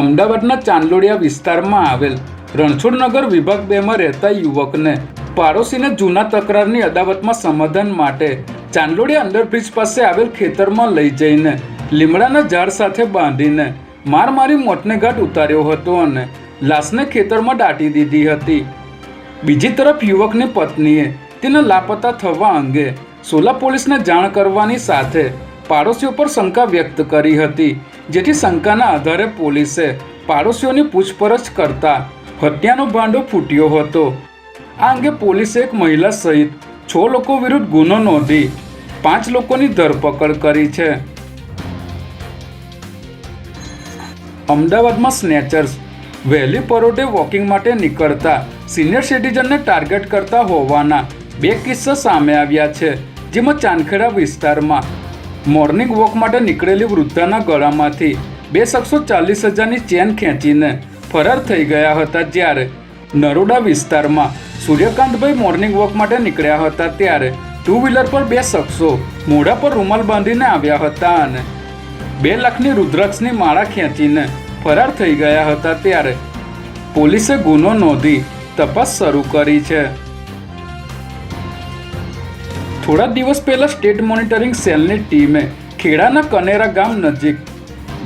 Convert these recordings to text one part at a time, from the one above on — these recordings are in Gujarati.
અમદાવાદના ચાંદલોડિયા વિસ્તારમાં આવેલ રણછોડનગર વિભાગ બેમાં રહેતા યુવકને પાડોશીને જૂના તકરારની અદાવતમાં સમાધાન માટે ચાંદલોડિયા અંડરબ્રિજ પાસે આવેલ ખેતરમાં લઈ જઈને લીમડાના ઝાડ સાથે બાંધીને માર મારી મોતને ઘાટ ઉતાર્યો હતો અને લાશને ખેતરમાં દાટી દીધી હતી. બીજી તરફ યુવકની પત્નીએ તેને લાપતા થવા અંગે સોલા પોલીસને જાણ કરવાની સાથે પાડોશીઓ પર શંકા વ્યક્ત કરી હતી. જેથી શંકાના આધારે પોલીસે પાડોશીઓની પૂછપરછ કરતા હત્યાનો ભાંડો ફૂટ્યો હતો. આ અંગે પોલીસે એક મહિલા સહિત છ લોકો વિરુદ્ધ ગુનો નોંધી પાંચ લોકોની ધરપકડ કરી છે. અમદાવાદમાં સ્નેચર્સ વહેલી પરોઢે વોકિંગ માટે નીકળતા સિનિયર સિટીઝનને ટાર્ગેટ કરતા હોવાના બે કિસ્સા સામે આવ્યા છે, જેમાં ચાંદખેડા વિસ્તારમાં મોર્નિંગ વોક માટે નીકળેલી વૃદ્ધાના ગળામાંથી બે શખ્સો ચાલીસ હજારની ચેન ખેંચીને ફરાર થઈ ગયા હતા જ્યારે નરોડા વિસ્તારમાં સૂર્યકાંતભાઈ મોર્નિંગ વોક માટે નીકળ્યા હતા ત્યારે ટુ વ્હીલર પર બે શખ્સો મોઢા પર રૂમાલ બાંધીને આવ્યા હતા અને બે લાખની રુદ્રાક્ષની માળા ખેંચીને ફરાર થઈ ગયા હતા ત્યારે પોલીસે ગુનો નોંધી તપાસ શરૂ કરી છે. થોડા દિવસ પહેલા સ્ટેટ મોનિટરિંગ સેલની ટીમે ખેડાના કનેરા ગામ નજીક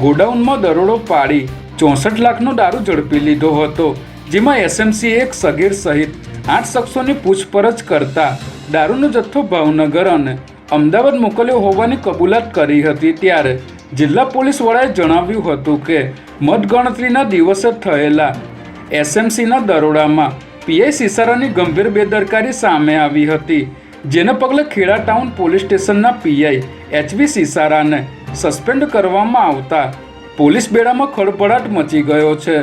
ગોડાઉનમાં દરોડો પાડી ચોસઠ લાખનો દારૂ ઝડપી લીધો હતો, જેમાં એસએમસી એક સગીર સહિત આઠ શખ્સોની પૂછપરછ કરતા દારૂનો જથ્થો ભાવનગર અને અમદાવાદ મોકલ્યો હોવાની કબૂલાત કરી હતી ત્યારે જિલ્લા પોલીસ વડાએ જણાવ્યું હતું કે મતગણતરીના દિવસે થયેલા એસએમસીના દરોડામાં પીઆઈ સિસારાની ગંભીર બેદરકારી સામે આવી હતી. જેને પગલે ખેડા ટાઉન પોલીસ સ્ટેશનના પીઆઈ એચવી સિસારાને સસ્પેન્ડ કરવામાં આવતા પોલીસ બેડામાં ખળભળાટ મચી ગયો છે.